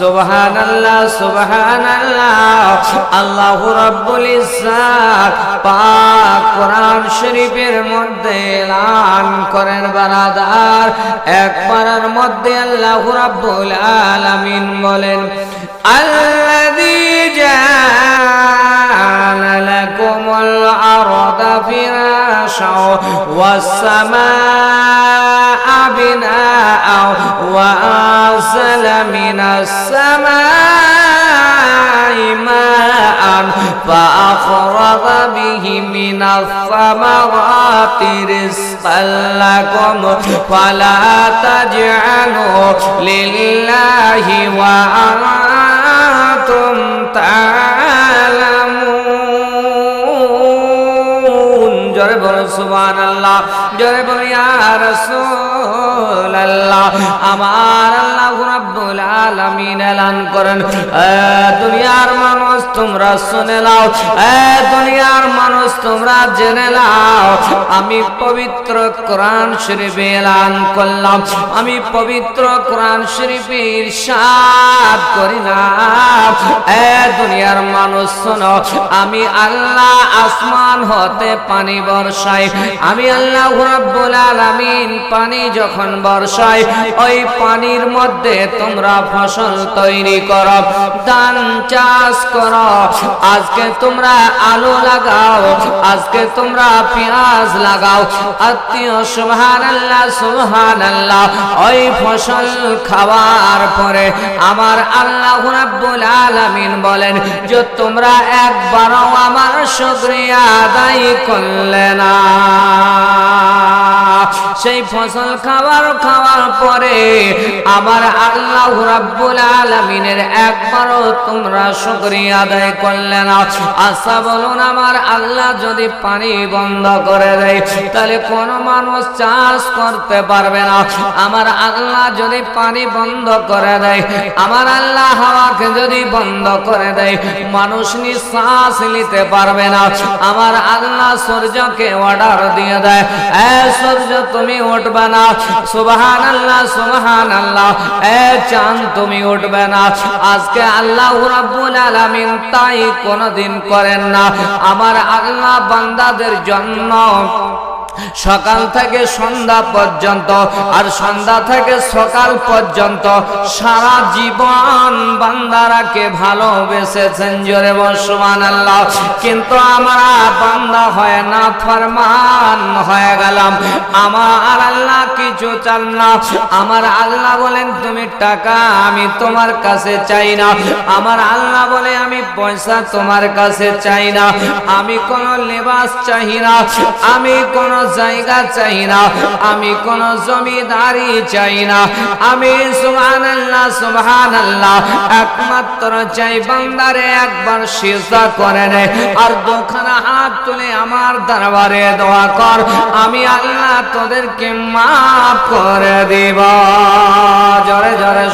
সুবহান আল্লাহ সুবহান আল্লাহ রব্বুল ইসাক পাক কোরআন শরীফের মধ্যে করেন বারাদার। একবারের মধ্যে আল্লাহ রব্বুল আলামিন বলেন, আল্লাযী জাআলা লাকুমুল আরদা ফিরাশা ওয়াস সামাআ فأخرج به من الثمرات رزقا لكم فلا تجعلوا لله وأنتم تعلمون জোরে বলো সুবহান আল্লাহ জোরে বলো, ইয়া রাসূলুল্লাহ। আমার আল্লাহ রাব্বুল আলামিন এলান করেন, এ দুনিয়ার মানুষ, তোমরা শুনে নাও। এ দুনিয়ার মানুষ, তোমরা জেনে নাও। আমি পবিত্র কোরআন শরীফে এলান করলাম। আমি পবিত্র কোরআন শরীফে ইরশাদ করি না দুনিয়ার মানুষ আমি আল্লাহ আসমান হতে পানি বর্ষাই আমি আল্লাহ আলামিন পানি যখন ওই পানির মধ্যে তোমরা ফসল তৈরি ধান চাষ আজকে তোমরা আলু লাগাও, আজকে তোমরা পেঁয়াজ লাগাও, আত্মীয় সুবহান আল্লাহ সুবহান আল্লাহ ওই ফসল খাওয়ার পরে আমার আল্লাহ রাব্বুল আলামিন বলেন যে তোমরা একবারও আমার শুকরিয়া আদায় করলে না। ফসল খাবার খাওয়ার পরে আমার আল্লাহ রাব্বুল আলামিনের একবারও তোমরা শুকরিয়া আদায় করলে না। আশা বলুন আমার আল্লাহ যদি পানি বন্ধ করে দেয়, তাহলে কোন মানুষ চাষ করতে পারবে না। আমার আল্লাহ যদি পানি বন্ধ করে দেয়, আমার আল্লাহ হাওয়াকে যদি বন্ধ করে দেয়, মানুষ নিঃশ্বাস নিতে পারবে না। আমার আল্লাহ সূর্যকে অর্ডার দিয়ে দেয় সূর্য, তুমি উঠবে না। আল্লাহ আল্লাহ এ চাঁদ তুমি উঠবে না। আজকে আল্লাহ রাব্বুল তাই কোনদিন করেন না। আমার আল্লাহ বান্দাদের জন্য সকাল থেকে সন্ধ্যা পর্যন্ত আর সন্ধ্যা থেকে সকাল পর্যন্ত সারা জীবন বান্দারাকে ভালোবেসেছেন, জোরে বসমান আল্লাহ কিন্তু আমরা বান্দা হয় না ফরমান হয়ে গেলাম। আমার আল্লাহ কিছু চান না। আমার আল্লাহ তুমি টাকা আমি তোমার কাছে চাই না। আমার আল্লাহ বলে, আমি পয়সা তোমার কাছে চাই না। আমি কোন লেবাস চাই না। আমি কোন জায়গা চাই না। আমি কোন জমিদারি চাই না। আমি সুবহান আল্লাহ সুবহান আল্লাহ একমাত্র চাই বান্দারে একবার সিজদা করে নে। আর দুখানা হাত তুলে আমার দরবারে দোয়া কর। আমি আল্লাহ তোদেরকে মাফ করে দিব। জরে জরে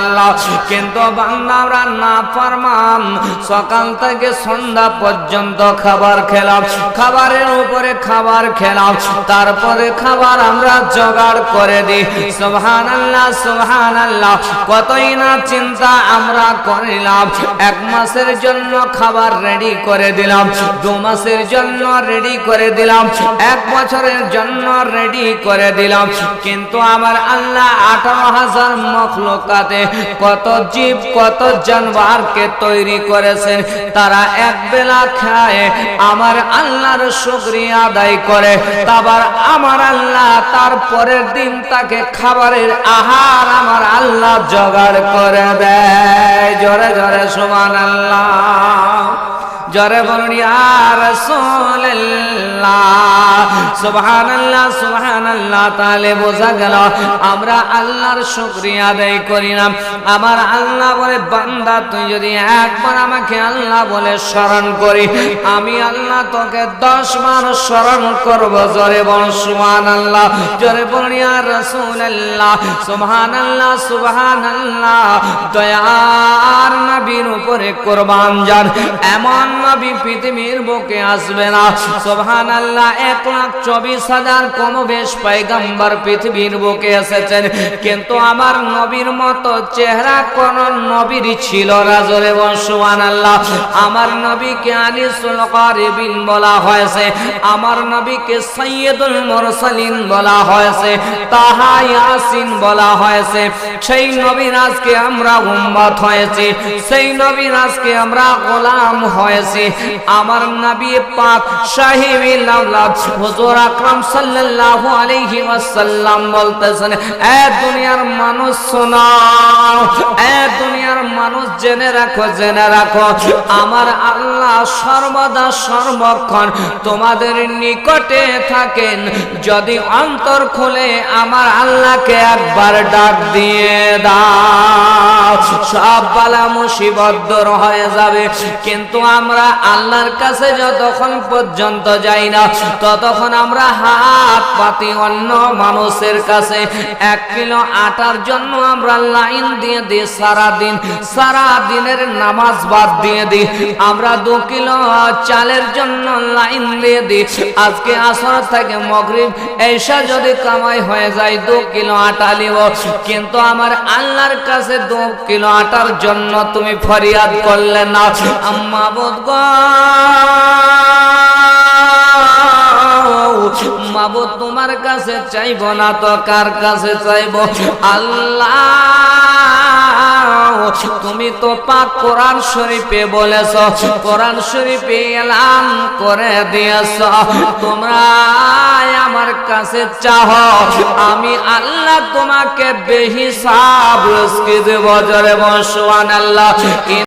আল্লাহ কিন্তু বান্দারা না ফরমান, সকাল থেকে সন্ধ্যা পর্যন্ত খাবার খেলাম, খাবারের উপরে খাবার খেলাম, তারপরে খাবার আমরা জোগাড় করে দিই। সুবহান আল্লাহ সুবহান আল্লাহ কতই না চিন্তা আমরা করিলাম, এক মাসের জন্য খাবার রেডি করে দিলাম, দু মাসের জন্য রেডি করে দিলাম, এক বছরের জন্য রেডি করে দিলাম। কিন্তু আমার আল্লাহ আঠারো হাজার মখলুকাতে কত জীব, কত জানবারকে তৈরি করেছেন। তারা এক বেলা খায়, আমার আল্লাহর শুকরিয়া আদায় করে। আবার আমার আল্লাহ তার পরের দিন তাকে খাবারের আহার আমার আল্লাহ জোগাড় করে দেয়। জোরে জোরে সমান আল্লাহ জরে বলুন সুবহানাল্লাহ সুবহানাল্লাহ, তাহলে বোঝা গেল, আমরা আল্লাহর শুকরিয়া আদায় করি না। আমার আল্লাহ বলে, বান্দা, তুই যদি একবার আমাকে আল্লাহ বলে স্মরণ করি, আমি আল্লাহ তোকে দশ বার স্মরণ করব, জরে বল, সুবহানাল্লাহ। জরে বলুন, ইয়া রাসূলুল্লাহ, সুবহানাল্লাহ সুবহানাল্লাহ। দয়ার নবীর উপরে কোরবান যান। এমন নবী পৃথিবীর বুকে আসবে না। সোহান আল্লাহ এক লাখ চব্বিশ হাজার কম পাইগাম্বার পৃথিবীর বুকে এসেছেন। কিন্তু আমার নবীর মতো চেহারা কোন নবীর ছিল রাজরে বসুয়ান আল্লাহ আমার নবীকে আনিসুল বলা হয়েছে। আমার নবীকে সৈয়দুল মুরসালিন বলা হয়েছে। তাহা ইয়াসিন বলা হয়েছে। সেই নবীর আজকে আমরা উম্মত হয়েছি। সেই নবীর আজকে আমরা গোলাম হয়েছি। আমার নবী পাক হুজুর আকরাম সাল্লাল্লাহু আলাইহি ওয়াসাল্লাম বলতেছেন, এ দুনিয়ার মানুষ এ দুনিয়ার মানুষ জেনে রাখো জেনে রাখো, আমার আল্লাহ সর্বদা সর্বক্ষণ তোমাদের নিকটে থাকেন। যদি অন্তর খুলে আমার আল্লাহকে একবার ডাক দিয়ে দাও। সব বালা মুসিবত দূর হয়ে যাবে। কিন্তু আমরা আল্লাহর কাছে যতক্ষণ পর্যন্ত যাই না, ততক্ষণ আমরা হাত পাতি অন্য মানুষের কাছে এক কিলো আটার জন্য আমরা লাইন দিয়ে দিই সারা দিন সারা দিনের নামাজ বাদ দিয়ে দিই। আমরা দু কিলো চালের জন্য লাইন দিয়ে দিই। আজকে আসর থেকে মগরিব এইসা যদি কামাই হয়ে যায় দু কিলো আটা নিব। কিন্তু আমার আল্লাহর কাছে দু কিলো আটার জন্য তুমি ফরিয়াদ করলে না। আম্মা বোধ মাবো তোমার কাছে চাইব না তো কার কাছে চাইব? আল্লাহ। তুমি তো পাক কোরআন শরীফে বলেছ, কোরআন শরীফে এলান করে দিয়েছ। তোমরা আমার কাছে চাহ, আমি আল্লাহ তোমাকে বেহিসাব রস্কি দেব জরে বসওয়ান আল্লাহ।